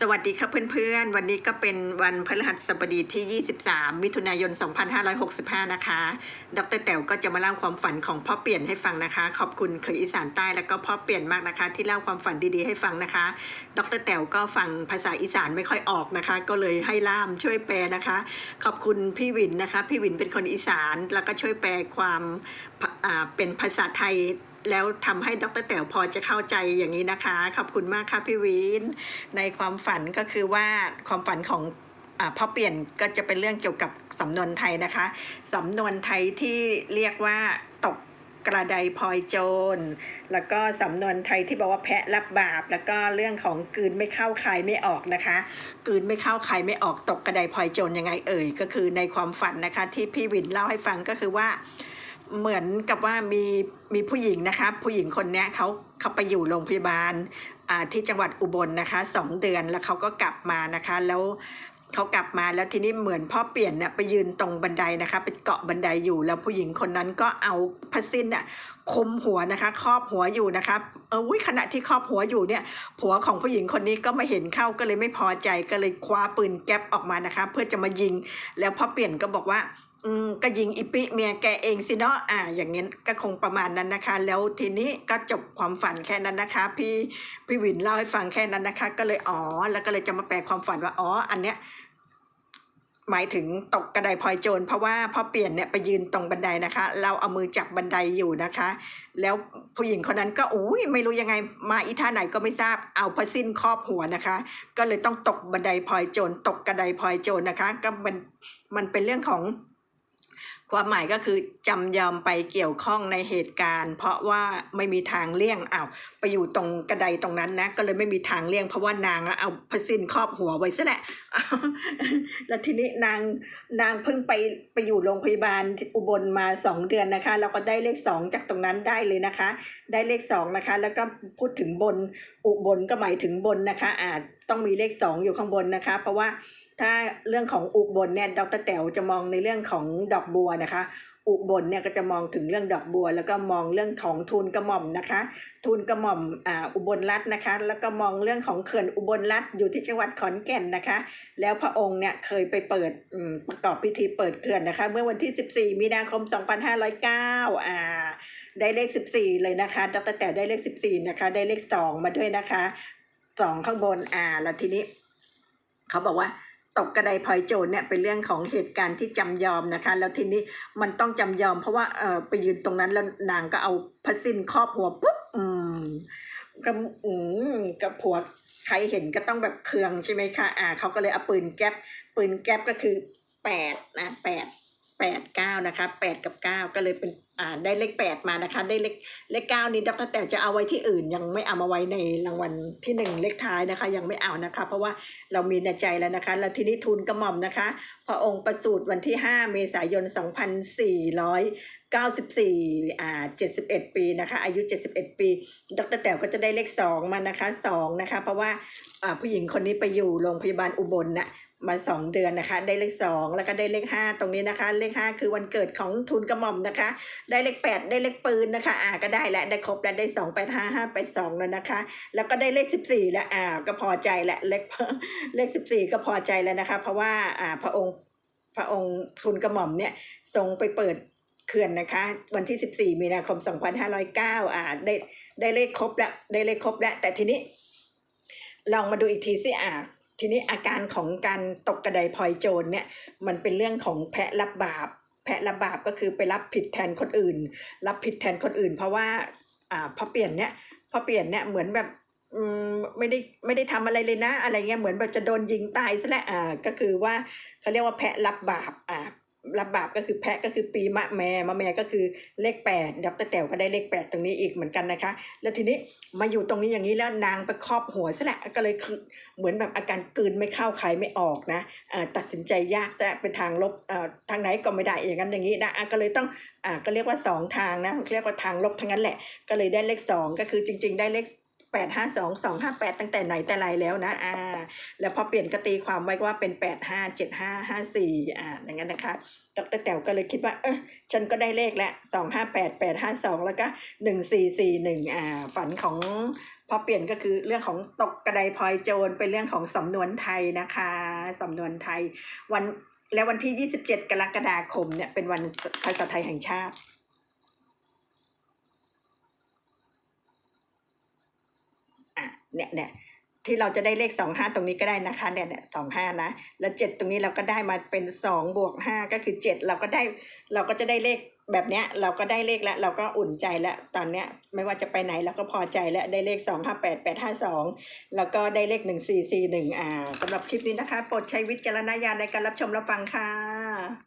สวัสดีครับเพื่อนๆ วันนี้ก็เป็นวันพฤหัสบดีที่ 23 มิถุนายน 2565 นะคะ ดรแต๋วก็จะมาเล่าความฝันของพ่อเปลี่ยนให้ฟังนะคะ ขอบคุณเคยอีสานใต้แล้วก็พ่อเปลี่ยนมากนะคะ ที่เล่าความฝันดีๆให้ฟังนะคะ ดรแต๋วก็ฟังภาษาอีสานไม่ค่อยออกนะคะ ก็เลยให้ล่ามช่วยแปลนะคะ ขอบคุณพี่วินนะคะ พี่วินเป็นคนอีสานแล้วก็ช่วยแปลความเป็นภาษาไทย แล้วทำให้ดรแต๋วพอจะเข้าใจอย่างนี้นะคะ ขอบคุณมากค่ะพี่วิน ในความฝันก็คือว่าความฝันของอพ่อเปลี่ยนก็จะเป็นเรื่องเกี่ยวกับสำนวนไทยนะคะ สำนวนไทยที่เรียกว่าตกกระไดพลอยโจร แล้วก็สำนวนไทยที่บอกว่าแพะรับบาป แล้วก็เรื่องของกืนไม่เข้าใคายไม่ออกนะคะ กืนไม่เข้าใคายไม่ออกตกกระไดพลอยโจรยังไงเอ่ย ก็คือในความฝันนะคะที่พี่วินเล่าให้ฟังก็คือว่า เหมือนกับว่ามีมีผู้หญิงนะคะผู้หญิงคนนี้เขาเขาไปอยู่โรงพยาบาลที่จังหวัดอุบลนะคะสองเดือนแล้วเขาก็กลับมานะคะ แล้วเขากลับมาแล้วทีนี้เหมือนพ่อเปลี่ยนเนี่ยไปยืนตรงบันไดนะคะไปเกาะบันไดอยู่แล้วผู้หญิงคนนั้นก็เอาผ้าสิ้นน่ะคุมหัวนะคะครอบหัวอยู่นะคะเอออุ๊ยขณะที่ครอบหัวอยู่เนี่ยผัวของผู้หญิงคนนี้ก็ม่เห็นเข้าก็เลยไม่พอใจก็เลยคว้าปืนแก๊ปออกมานะคะ เพื่อจะมายิง แล้วพ่อเปลี่ยนก็บอกว่า อืมก็ยิงอิปิเมียแกเองสิเนาะอ่า อย่างเงี้ยก็คงประมาณนั้นนะคะ แล้วทีนี้ก็จบความฝันแค่นั้นนะคะ พี่พี่วินเล่าให้ฟังแค่นั้นนะคะ ก็เลยอ๋อแล้วก็เลยจะมาแปลความฝันว่าอ๋ออันเนี้ยหมายถึงตกกระไดพลอยโจรเพราะว่าพ่อเปลี่ยนเนี่ยไปยืนตรงบันไดนะคะ เราเอามือจับบันไดอยู่นะคะ แล้วผู้หญิงคนนั้นก็อุ้ยไม่รู้ยังไงมาอีท่าไหนก็ไม่ทราบเอาผ้าสิ้นครอบหัวนะคะ ก็เลยต้องตกบันไดพลอยโจรตกกระไดพลอยโจรนะคะ ก็มันมันเป็นเรื่องของ ความหมายก็คือจำยอมไปเกี่ยวข้องในเหตุการณ์ เพราะว่าไม่มีทางเลี่ยงอ้าวไปอยู่ตรงกระไดตรงนั้นนะ ก็เลยไม่มีทางเลี่ยง เพราะว่านางเอาพสินครอบหัวไว้ซะแหละแล้วทีนี้นางนางเพิ่งไปไปอยู่โรงพยาบาลอุบลมาสองเดือนนะคะแล้วก็ได้เลขสองจากตรงนั้นได้เลยนะคะ ได้เลขสองนะคะ แล้วก็พูดถึงบนอุบลก็หมายถึงบนนะคะ อาจต้องมีเลขสองอยู่ข้างบนนะคะ เพราะว่าถ้าเรื่องของอุบลเนี่ยดรแต๋วจะมองในเรื่องของดอกบัวนะคะ อุบลเนี่ยก็จะมองถึงเรื่องดอกบัว แล้วก็มองเรื่องของทูลกระหม่อมนะคะทูลกระหม่อมอ่าอุบลรัตน์นะคะ แล้วก็มองเรื่องของเขื่อนอุบลรัตน์อยู่ที่จังหวัดขอนแก่นนะคะ แล้วพระองค์เนี่ยเคยไปเปิดประกอบพิธีเปิดเขื่อนนะคะ เมื่อวันที่ 14 มีนาคม 2509อ่าได้เลข 14 เลยนะคะดรแต่ได้เลข 14 นะคะ ได้เลข 2 มาด้วยนะคะสองข้างบนอ่าแล้วทีนี้ เขาบอกว่า ตกกระไดพลอยโจรเนี่ยเป็นเรื่องของเหตุการณ์ที่จำยอมนะคะ แล้วทีนี้มันต้องจำยอม เพราะว่าเออไปยืนตรงนั้นแล้วนางก็เอาพัสินครอบหัวปุ๊บอืมกับอืมกับผัวใครเห็นก็ต้องแบบเคืองใช่ไหมคะอ่าเขาก็เลยเอาปืนแก๊ปปืนแก๊ปก็คือแปดนะแปด แปดเก้านะคะแปดกับเก้าก็เลยเป็นอ่าได้เลขแปดมานะคะ ได้เลขเลขเก้านี้ดรแต่จะเอาไว้ที่อื่นยังไม่เอามาไว้ในรางวัลที่หนึ่งเลขท้ายนะคะ ยังไม่เอานะคะ เพราะว่าเรามีในใจแล้วนะคะ แล้วทีนี้ทุนกระหม่อมนะคะ พระองค์ประสูติวันที่ 5 เมษายน 2494อ่า71 ปีนะคะ อายุ 71 ปี ดรแต๋วก็จะได้เลข 2 มานะคะ 2 นะคะ เพราะว่าอ่าผู้หญิงคนนี้ไปอยู่โรงพยาบาลอุบลน่ะ มาสองเดือนนะคะ ได้เลขสองแล้วก็ได้เลขห้าตรงนี้นะคะ เลขห้าคือวันเกิดของทุนกระหม่อมนะคะ ได้เลขแปดได้เลขปืนนะคะ อ่าก็ได้แล้วได้ครบแล้วได้สองแปดห้าห้าแปดสองแล้วนะคะ แล้วก็ได้เลขสิบสี่แล้วอ่าก็พอใจและเลขเลขสิบสี่ก็พอใจแล้วนะคะ เพราะว่าอ่าพระองค์พระองค์ทุนกระหม่อมเนี่ยทรงไปเปิดเขื่อนนะคะ วันที่สิบสี่มีนาคมสองพันห้าร้อยเก้าอ่าได้ได้เลขครบแล้วได้เลขครบแล้วแต่ทีนี้ลองมาดูอีกทีสิอ่า ทีนี้อาการของการตกกระไดพลอยโจรเนี่ยมันเป็นเรื่องของแพะรับบาป แพะรับบาปก็คือไปรับผิดแทนคนอื่น รับผิดแทนคนอื่น เพราะว่าอ่าพอเปลี่ยนเนี่ยพอเปลี่ยนเนี่ยเหมือนแบบอืมไม่ได้ไม่ได้ทำอะไรเลยนะ อะไรเงี้ยเหมือนแบบจะโดนยิงตายซะแล้วอ่าก็คือว่าเขาเรียกว่าแพะรับบาปอ่า รับบาปก็คือแพะก็คือปีมะแม่มะแม่ก็คือเลขแปดดรแต๋วก็ได้เลขแปดตรงนี้อีกเหมือนกันนะคะ แล้วทีนี้มาอยู่ตรงนี้อย่างนี้แล้วนางไปครอบหัวซะแหละก็เลยคือเหมือนแบบอาการกืนไม่เข้าใครไม่ออกนะตัดสินใจยากจะเป็นทางลบทางไหนก็ไม่ได้อย่างนั้นอย่างนี้นะะก็เลยต้องอ่าก็เรียกว่าสองทางนะเรียกว่าทางลบทั้งนั้นแหละ ก็เลยได้เลขสองก็คือจริง ๆ ได้เลข แปดห้าสองสองห้าแปดตั้งแต่ไหนแต่ไรแล้วนะอ่าแล้วพอเปลี่ยนก็ตีความไว้ว่าเป็นแปดห้าเจ็ดห้าห้าสี่อ่าอย่างนั้นนะคะดรแต๋วก็เลยคิดว่าเออฉันก็ได้เลขแล้วสองห้าแปดแปดห้าสองแล้วก็หนึ่งสี่สี่หนึ่งอ่าฝันของพอเปลี่ยนก็คือเรื่องของตกกระไดพลอยโจรเป็นเรื่องของสำนวนไทยนะคะสำนวนไทยวันและวันที่ 27 กรกฎาคมเนี่ยเป็นวันภาษาไทยแห่งชาติ อะ เนี่ยเนี่ยที่เราจะได้เลขสองห้าตรงนี้ก็ได้นะคะเนี่ยเนี่ยสองห้านะ แล้วเจ็ดตรงนี้เราก็ได้มาเป็นสองบวกห้าก็คือเจ็ดเราก็ได้เราก็จะได้เลขแบบเนี้ยเราก็ได้เลขแล้ว เราก็อุ่นใจแล้วตอนเนี้ยไม่ว่าจะไปไหนเราก็พอใจแล้วได้เลขสองห้าแปดแปดห้าสองแล้วก็ได้เลขหนึ่งสี่สี่หนึ่งอ่าสำหรับคลิปนี้นะคะโปรดใช้วิจารณญาณในการรับชมรับฟังค่ะ